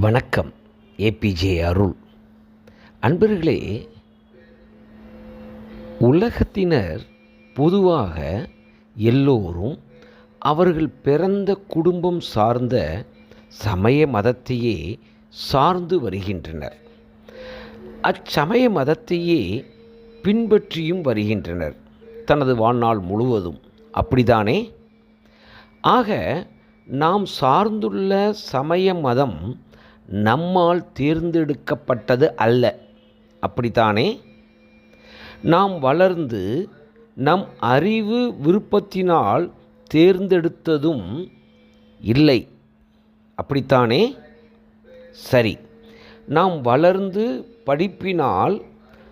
வணக்கம் ஏபிஜே அருள். அன்பர்களே உலகத்தினர் பொதுவாக எல்லோரும் அவர்கள் பிறந்த குடும்பம் சார்ந்த சமய மதத்தையே சார்ந்து வருகின்றனர். அச்சமய மதத்தையே பின்பற்றியும் வருகின்றனர். தனது வாழ்நாள் முழுவதும். அப்படிதானே ஆக நாம் சார்ந்துள்ள சமய மதம் நம்மால் தேர்ந்தெடுக்கப்பட்டது அல்ல. அப்படித்தானே? நாம் வளர்ந்து நம் அறிவு விருப்பத்தினால் தேர்ந்தெடுத்ததும் இல்லை. அப்படித்தானே? சரி. நாம் வளர்ந்து படிப்பினால்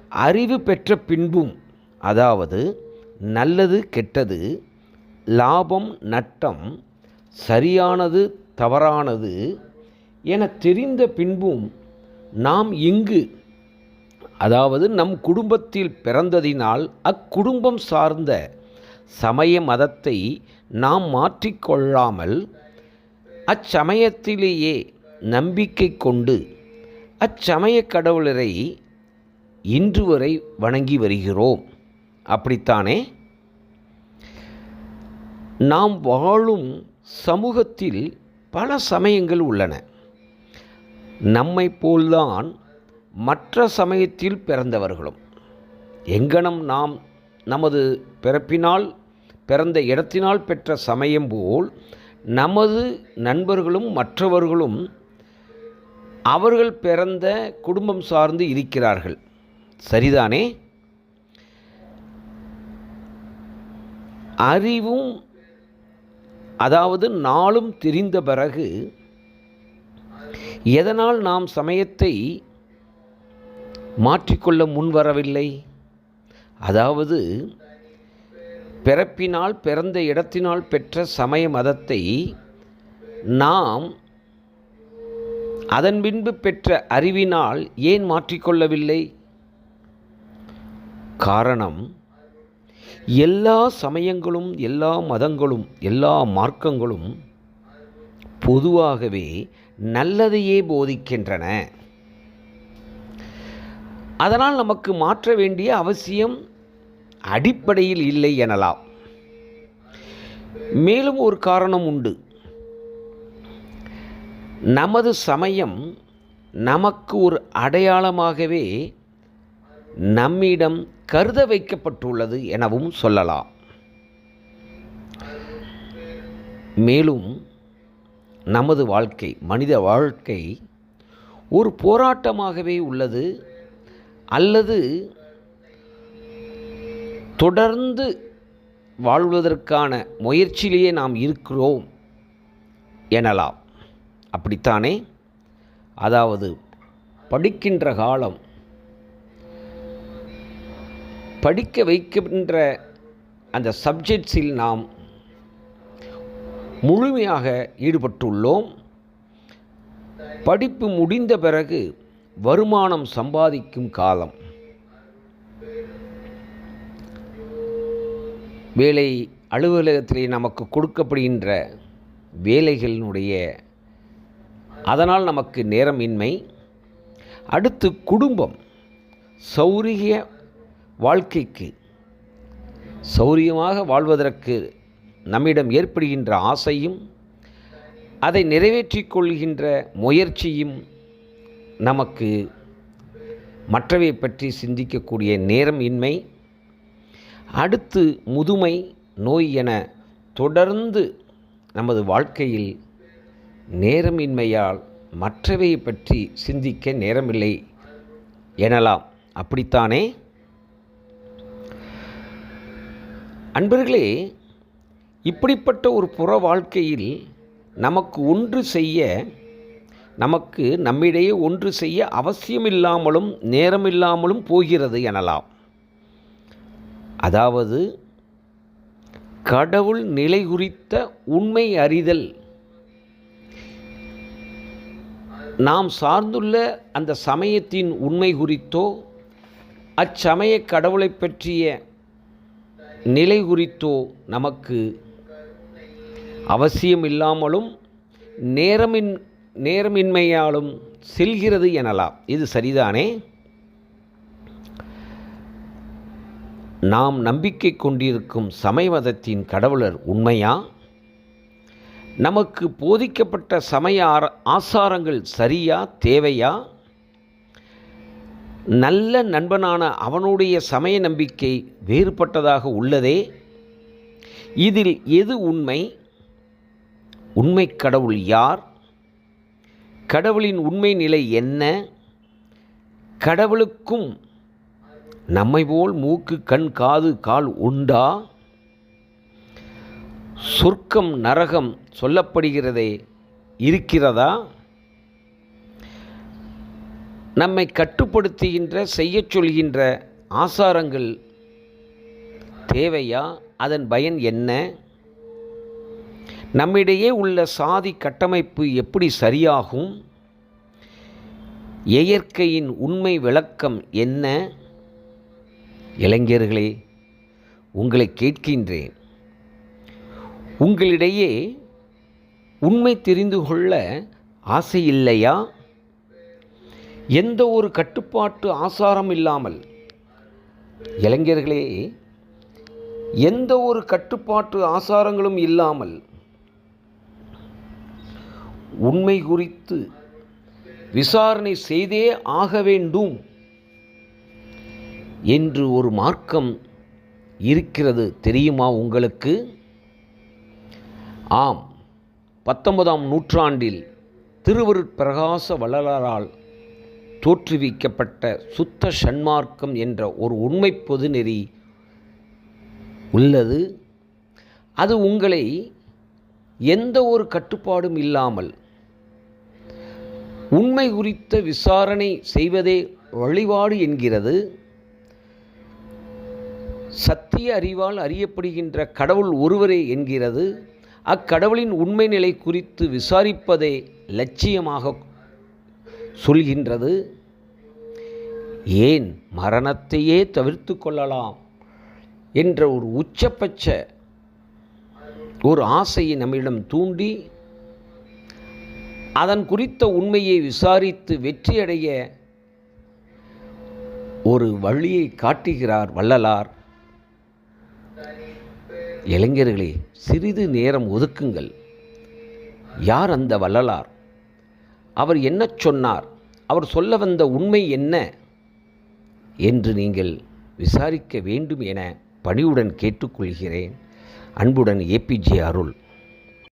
அறிவு பெற்ற பின்பும் அதாவது நல்லது கெட்டது லாபம் நட்டம் சரியானது தவறானது என தெரிந்த பின்பும் நாம் இங்கு அதாவது நம் குடும்பத்தில் பிறந்ததினால் அக்குடும்பம் சார்ந்த சமய மதத்தை நாம் மாற்றிக்கொள்ளாமல் அச்சமயத்திலேயே நம்பிக்கை கொண்டு அச்சமய கடவுளரை இன்று வரை வணங்கி வருகிறோம். அப்படித்தானே? நாம் வாழும் சமூகத்தில் பல சமயங்கள் உள்ளன. நம்மை போல்தான் மற்ற சமயத்தில் பிறந்தவர்களும். எங்கனம் நாம் நமது பிறப்பினால் பிறந்த இடத்தினால் பெற்ற சமயம் போல் நமது நண்பர்களும் மற்றவர்களும் அவர்கள் பிறந்த குடும்பம் சார்ந்து இருக்கிறார்கள். சரிதானே? அறிவும் அதாவது நாளும் தெரிந்த பிறகு எதனால் நாம் சமயத்தை மாற்றிக்கொள்ள முன்வரவில்லை? அதாவது பிறப்பினால் பிறந்த இடத்தினால் பெற்ற சமய மதத்தை நாம் அதன் பின்பு பெற்ற அறிவினால் ஏன் மாற்றிக்கொள்ளவில்லை? காரணம் எல்லா சமயங்களும் எல்லா மதங்களும் எல்லா மார்க்கங்களும் பொதுவாகவே நல்லதையே போதிக்கின்றன. அதனால் நமக்கு மாற்ற வேண்டிய அவசியம் அடிப்படையில் இல்லை எனலாம். மேலும் ஒரு காரணம் உண்டு. நமது சமயம் நமக்கு ஒரு அடையாளமாகவே நம்மிடம் கருத வைக்கப்பட்டுள்ளது எனவும் சொல்லலாம். மேலும் நமது வாழ்க்கை மனித வாழ்க்கை ஒரு போராட்டமாகவே உள்ளது அல்லது தொடர்ந்து வாழ்வதற்கான முயற்சியிலேயே நாம் இருக்கிறோம் எனலாம். அப்படித்தானே? அதாவது படிக்கின்ற காலம் படிக்க வைக்கின்ற அந்த சப்ஜெக்ட்ஸில் நாம் முழுமையாக ஈடுபட்டுள்ளோம். படிப்பு முடிந்த பிறகு வருமானம் சம்பாதிக்கும் காலம். வேலை அலுவலகத்திலே நமக்கு கொடுக்கப்படுகின்ற வேலைகளினுடைய அதனால் நமக்கு நேரமின்மை. அடுத்து குடும்பம் சௌரிய வாழ்க்கைக்கு சௌரியமாக வாழ்வதற்கு நம்மிடம் ஏற்படுகின்ற ஆசையும் அதை நிறைவேற்றிக் கொள்கின்ற முயற்சியும் நமக்கு மற்றவை பற்றி சிந்திக்கக்கூடிய நேரம் இன்மை அடுத்து முதுமை நோய் என தொடர்ந்து நமது வாழ்க்கையில் நேரமின்மையால் மற்றவை பற்றி சிந்திக்க நேரமில்லை எனலாம். அப்படித்தானே? அன்பர்களே இப்படிப்பட்ட ஒரு புற வாழ்க்கையில் நமக்கு ஒன்று செய்ய நமக்கு நம்மிடையே ஒன்று செய்ய அவசியமில்லாமலும் நேரமில்லாமலும் போகிறது எனலாம். அதாவது கடவுள் நிலை குறித்த உண்மை அறிதல். நாம் சார்ந்துள்ள அந்த சமயத்தின் உண்மை குறித்தோ அச்சமய கடவுளை பற்றிய நிலை குறித்தோ நமக்கு அவசியம் இல்லாமலும் நேரமின் நேரமின்மையாலும் செல்கிறது எனலாம். இது சரிதானே? நாம் நம்பிக்கை கொண்டிருக்கும் சமயமதத்தின் கடவுளர் உண்மையா? நமக்கு போதிக்கப்பட்ட சமய ஆசாரங்கள் சரியா தேவையா? நல்ல நண்பனான அவனுடைய சமய நம்பிக்கை வேறுபட்டதாக உள்ளதே? இதில் எது உண்மை? உண்மை கடவுள் யார்? கடவுளின் உண்மை நிலை என்ன? கடவுளுக்கும் நம்மை போல் மூக்கு கண் காது கால் உண்டா? சொர்க்கம் நரகம் சொல்லப்படுகிறதே இருக்கிறதா? நம்மை கட்டுப்படுத்துகின்ற செய்யச் சொல்கின்ற ஆசாரங்கள் தேவையா? அதன் பயன் என்ன? நம்மிடையே உள்ள சாதி கட்டமைப்பு எப்படி சரியாகும்? இயற்கையின் உண்மை விளக்கம் என்ன? இளைஞர்களே உங்களை கேட்கின்றேன். உங்களிடையே உண்மை தெரிந்து கொள்ள ஆசை இல்லையா? எந்த ஒரு கட்டுப்பாட்டு ஆசாரம் இல்லாமல். இளைஞர்களே எந்த ஒரு கட்டுப்பாட்டு ஆசாரங்களும் இல்லாமல் உண்மை குறித்து விசாரணை செய்தே ஆக வேண்டும் என்று ஒரு மார்க்கம் இருக்கிறது. தெரியுமா உங்களுக்கு? ஆம். பத்தொன்பதாம் நூற்றாண்டில் திருவருட்பிரகாச வள்ளலாரால் தோற்றுவிக்கப்பட்ட சுத்த சன்மார்க்கம் என்ற ஒரு உண்மை பொதுநெறி உள்ளது. அது உங்களை எந்த ஒரு கட்டுப்பாடும் இல்லாமல் உண்மை குறித்த விசாரணை செய்வதே வழிபாடு என்கிறது. சத்திய அறிவால் அறியப்படுகின்ற கடவுள் ஒருவரே என்கிறது. அக்கடவுளின் உண்மை நிலை குறித்து விசாரிப்பதே லட்சியமாக சொல்கின்றது. ஏன் மரணத்தையே தவிர்த்து கொள்ளலாம் என்ற ஒரு உச்சபட்ச ஒரு ஆசையை நம்மிடம் தூண்டி அதன் குறித்த உண்மையை விசாரித்து வெற்றியடைய ஒரு வழியை காட்டுகிறார் வள்ளலார். இளைஞர்களே சிறிது நேரம் ஒதுக்குங்கள். யார் அந்த வள்ளலார்? அவர் என்ன சொன்னார்? அவர் சொல்ல வந்த உண்மை என்ன? என்று நீங்கள் விசாரிக்க வேண்டும் என பணிவுடன் கேட்டுக்கொள்கிறேன். அன்புடன் ஏபிஜே அருள்.